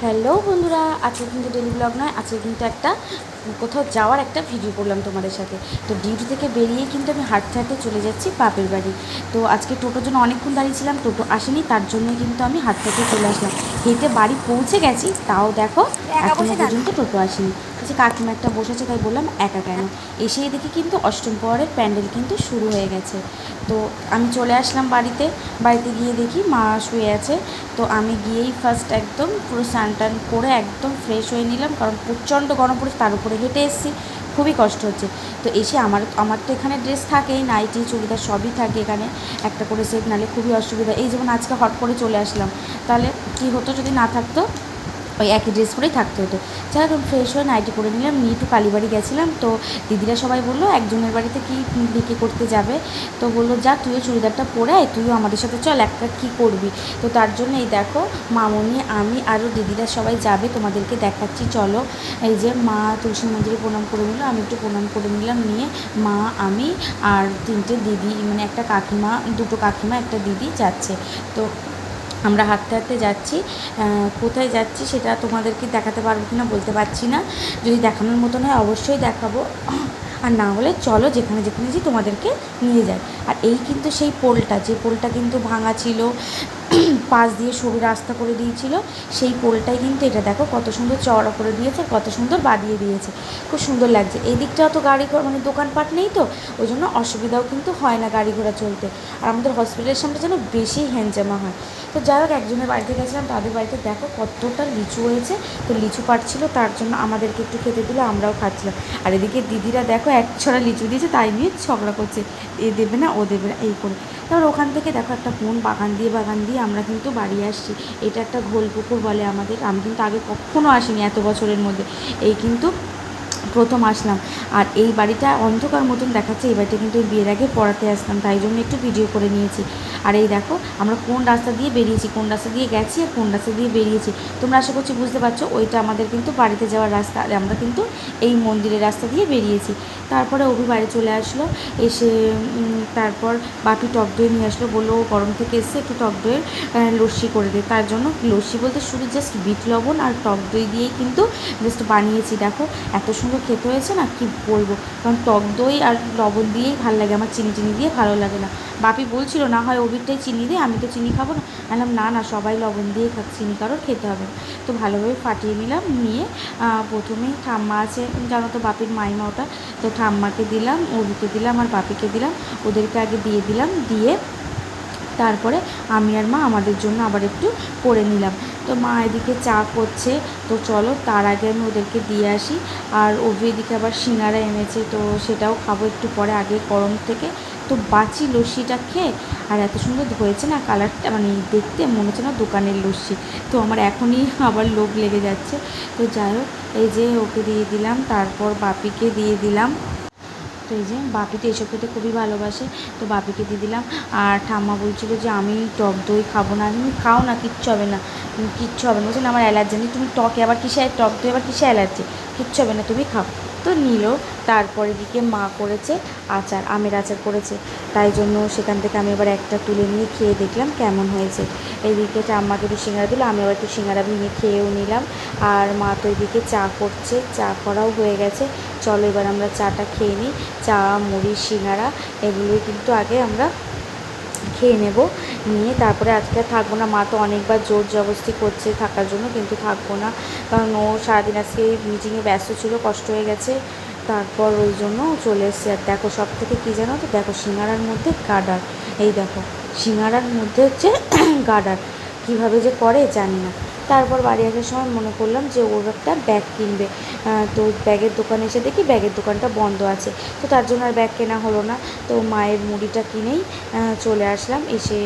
Hello বন্ধুরা আজকে কিন্তু ডেলি ব্লগ নয় আজকে কিন্তু একটা কোথাও যাওয়ার একটা ভিডিও করলাম তোমাদের সাথে। তো ডিউটি থেকে বেরিয়ে কিন্তু আমি হাঁটতে হাঁটতে চলে যাচ্ছি বাপের বাড়ি। তো আজকে টোটোর জন্য অনেকক্ষণ দাঁড়িয়েছিলাম টোটো আসেনি তার জন্যই কিন্তু আমি হাঁটতে হাঁটতে চলে আসলাম। হেঁটে বাড়ি পৌঁছে গেছি তাও দেখো এখনও পর্যন্ত টোটো আসেনি। আচ্ছা কাকিমা একটা বসেছে তাই বললাম একা কেন? এসেই দেখি কিন্তু অষ্টম প্রহরের প্যান্ডেল কিন্তু শুরু হয়ে গেছে। তো আমি চলে আসলাম বাড়িতে বাড়িতে গিয়ে দেখি মা শুয়ে আছে। তো আমি গিয়েই ফার্স্ট একদম পুরো স্নান টান করে একদম ফ্রেশ হয়ে নিলাম কারণ প্রচণ্ড গরম পড়েছে তার উপরে হেঁটে এসেছি। খুবই কষ্ট হচ্ছে। তো এসে আমার আমার তো এখানে ড্রেস থাকেই নাইটি চুড়িদার সবই থাকে এখানে। একটা করে সেট নালে খুবই অসুবিধা। এই যেমন আজকে হট করে চলে আসলাম। তাহলে কি হতো যদি না থাকতো? ওই একই ড্রেস পরেই থাকতে হতো। যাই হোক ফ্রেশ হয়ে নাইটি পরে নিলাম, নিয়ে একটু কালীবাড়ি গেছিলাম। তো দিদিরা সবাই বলল, একজনের বাড়িতে কি বিক্রি করতে যাবে? তো বলল, যা, তুইও চুড়িদারটা পরে আয়, তুইও আমাদের সাথে চল একটা কী করবি? তো তার জন্য এই দেখো, মামনি, আমি আরও দিদিরা সবাই যাবে, তোমাদেরকে দেখাচ্ছি, চলো। এই যে মা তুলসী মন্দিরে প্রণাম করে নিল, আমি একটু প্রণাম করে নিলাম, নিয়ে মা, আমি আর তিনটে দিদি মানে একটা কাকিমা, দুটো কাকিমা, একটা দিদি যাচ্ছে। তো আমরা হাঁটতে হাঁটতে যাচ্ছি। কোথায় যাচ্ছি সেটা তোমাদেরকে দেখাতে পারব কি না বলতে পারছি না। যদি দেখানোর মতন হয় অবশ্যই দেখাবো। আর না হলে চলো যেখানে যেখানে যে তোমাদেরকে নিয়ে যায় আর এই কিন্তু সেই পোলটা, যে পোলটা কিন্তু ভাঙা ছিল পাশ দিয়ে সরু রাস্তা করে দিয়েছিল। সেই পোলটাই কিন্তু এটা দেখো কত সুন্দর চওড়া করে দিয়েছে, কত সুন্দর বাঁধিয়ে দিয়েছে। খুব সুন্দর লাগছে। এই দিকটা তো গাড়ি ঘোড়া মানে দোকানপাট নেই তো, ওই জন্য অসুবিধাও কিন্তু হয় না গাড়ি ঘোড়া চলতে। আর আমাদের হসপিটালের সামনে যেন বেশি হ্যানজামা হয়। তো যাই হোক, একজনের বাড়িতে গেছিলাম, তাদের বাড়িতে দেখো কতটা লিচু হয়েছে। তো লিচু পাড়ছিল তার জন্য আমাদেরকে একটু খেতে দিলে, আমরাও খাচ্ছিলাম। আর এদিকে দিদিরা দেখো এক ছড়া লিচু দিয়েছে, তাই নিয়ে ঝগড়া করছে। এ দেবে না, ও দেবে না, এই করে। তারপর ওখান থেকে দেখো একটা কোন বাগান দিয়ে বাগান দিয়ে আমরা কিন্তু বাড়ি আসছি। এটা একটা ঘোল পুকুর বলে আমাদের। আমি কিন্তু আগে কখনও আসিনি এত বছরের মধ্যে। এই কিন্তু প্রথম আসলাম। আর এই বাড়িটা অন্ধকার মতন দেখাচ্ছে, এই বাড়িটা কিন্তু বিয়ের আগে পড়াতে আসতাম, তাই জন্য একটু ভিডিও করে নিয়েছি। আর এই দেখো, আমরা কোন রাস্তা দিয়ে বেরিয়েছি, কোন রাস্তা দিয়ে গেছি আর কোন রাস্তা দিয়ে বেরিয়েছি। তোমরা আশা করছি বুঝতে পারছ, ওইটা আমাদের কিন্তু বাড়িতে যাওয়ার রাস্তা, আর আমরা কিন্তু এই মন্দিরের রাস্তা দিয়ে বেরিয়েছি। তারপরে অভি বাড়ি চলে আসলো, এসে তারপর বাপি টক দই নিয়ে আসলো, বলল ও গরম থেকে এসে একটু টক দইয়ের লস্যি করে দে। তার জন্য লস্যি বলতে শুধু জাস্ট বিট লবণ আর টক দই দিয়েই কিন্তু জাস্ট বানিয়েছি। দেখো, এত সুন্দর খেতে হয়েছে না? কি বলব? কারণ টক দই আর লবণ দিয়েই ভালো লাগে আমার চিনি চিনি দিয়ে ভালো লাগে না। বাপি বলছিল না হয় অভিরটাই চিনি দিয়ে আমি তো চিনি খাব না। বললাম না না সবাই লবণ দিয়েই খাক চিনি কারোর খেতে হবে। তো ভালোভাবে ফাটিয়ে নিলাম নিয়ে আহ, প্রথমেই ঠাম্মা আছে জানো তো বাপির মাইমা ওটা? তো ঠাম্মাকে দিলাম অভিকে দিলাম আর বাপিকে দিলাম। ওদেরকে আগে দিয়ে দিলাম দিয়ে তারপরে আমি আর মা আমাদের জন্য আবার একটু করে নিলাম। তো মা এদিকে চা করছে, তো চলো তার আগে আমি ওদেরকে দিয়ে আসি। আর অভি এদিকে আবার সিঙ্গারা এনেছে, তো সেটাও খাব একটু পরে আগে গরম থেকে। তো বাচি লস্যিটা খেয়ে, আর এত সুন্দর হয়েছে না কালারটা মানে দেখতে মনে হচ্ছে না দোকানের লস্যি। তো আমার এখনই আবার লোভ লেগে যাচ্ছে। তো যাই হোক, এই যে ওকে দিয়ে দিলাম, তারপর বাপিকে দিয়ে দিলাম। তো এই যে বাপি তো এসব খেতে খুবই ভালোবাসে, তো বাপিকে দিয়ে দিলাম। আর ঠাম্মা বলছিল যে, আমি টক দই খাব না, তুমি খাও না, কিচ্ছু হবে না। কিচ্ছু হবে না। বলছেন আমার অ্যালার্জি তুমি টকে আবার কিসে টক দই আবার কিসে অ্যালার্জি? কিচ্ছু হবে না, তুমি খাও। তো নিল তারপর এদিকে মা করেছে, আচার, আমের আচার করেছে। তাই জন্য সেখান থেকে আমি এবার একটা তুলে নিয়ে খেয়ে দেখলাম কেমন হয়েছে। এইদিকে ঠাম্মাকে একটু সিঙ্গারা দিল, আমি আবার একটু সিঙ্গারা ভেঙে খেয়েও নিলাম। আর মা তো এদিকে চা করছে, চা করাও হয়ে গেছে। চলো এবার আমরা চাটা খেয়ে নিই। চা, মুড়ি, সিঙ্গারা, এগুলোই কিন্তু আগে আমরা খেয়ে নেব, নিয়ে তারপরে আজকে আর থাকব না। মা তো অনেকবার জোর জবরদস্তি করছে থাকার জন্য, কিন্তু থাকব না। কারণ ও সারাদিন আজকে মিটিংয়ে ব্যস্ত ছিল, কষ্ট হয়ে গেছে। তারপর ওই জন্য চলে এসছে। আর দেখো সব থেকে কী জানো তো? দেখো সিঙ্গারার মধ্যে গার্ডার এই দেখো, সিঙ্গারার মধ্যে হচ্ছে গার্ডার কীভাবে যে করে জানি না। তারপর বাড়ি আসার সময় মনে করলাম যে ওর একটা ব্যাগ কিনবে। তো ব্যাগের দোকানে এসে দেখি ব্যাগের দোকানটা বন্ধ আছে। তো তার জন্য আর ব্যাগ কেনা হলো না। তো মায়ের মুড়িটা কিনেই চলে আসলাম। এসে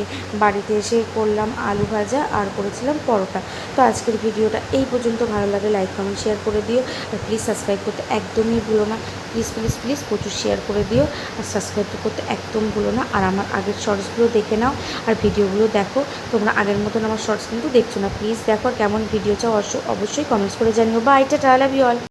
বাড়িতে এসে করলাম আলু ভাজা আর করেছিলাম পরোটা। তো আজকের ভিডিওটা এই পর্যন্ত। ভালো লাগে লাইক, কমেন্ট শেয়ার করে দিও। আর প্লিজ সাবস্ক্রাইব করতে একদমই ভুলো না। প্লিজ প্লিজ প্লিজ প্রচুর শেয়ার করে দিও আর সাবস্ক্রাইব করতে একদম ভুলো না। আর আমার আগের শর্টসগুলো দেখে নাও আর ভিডিওগুলো দেখো। তোমরা আগের মতন আমার শর্টস কিন্তু দেখছ না। প্লিজ দেখো কেমন ভিডিও চাও অবশ্য- অবশ্যই কমেন্টস করে জানিও। বা আইটা লাভ ইউ অল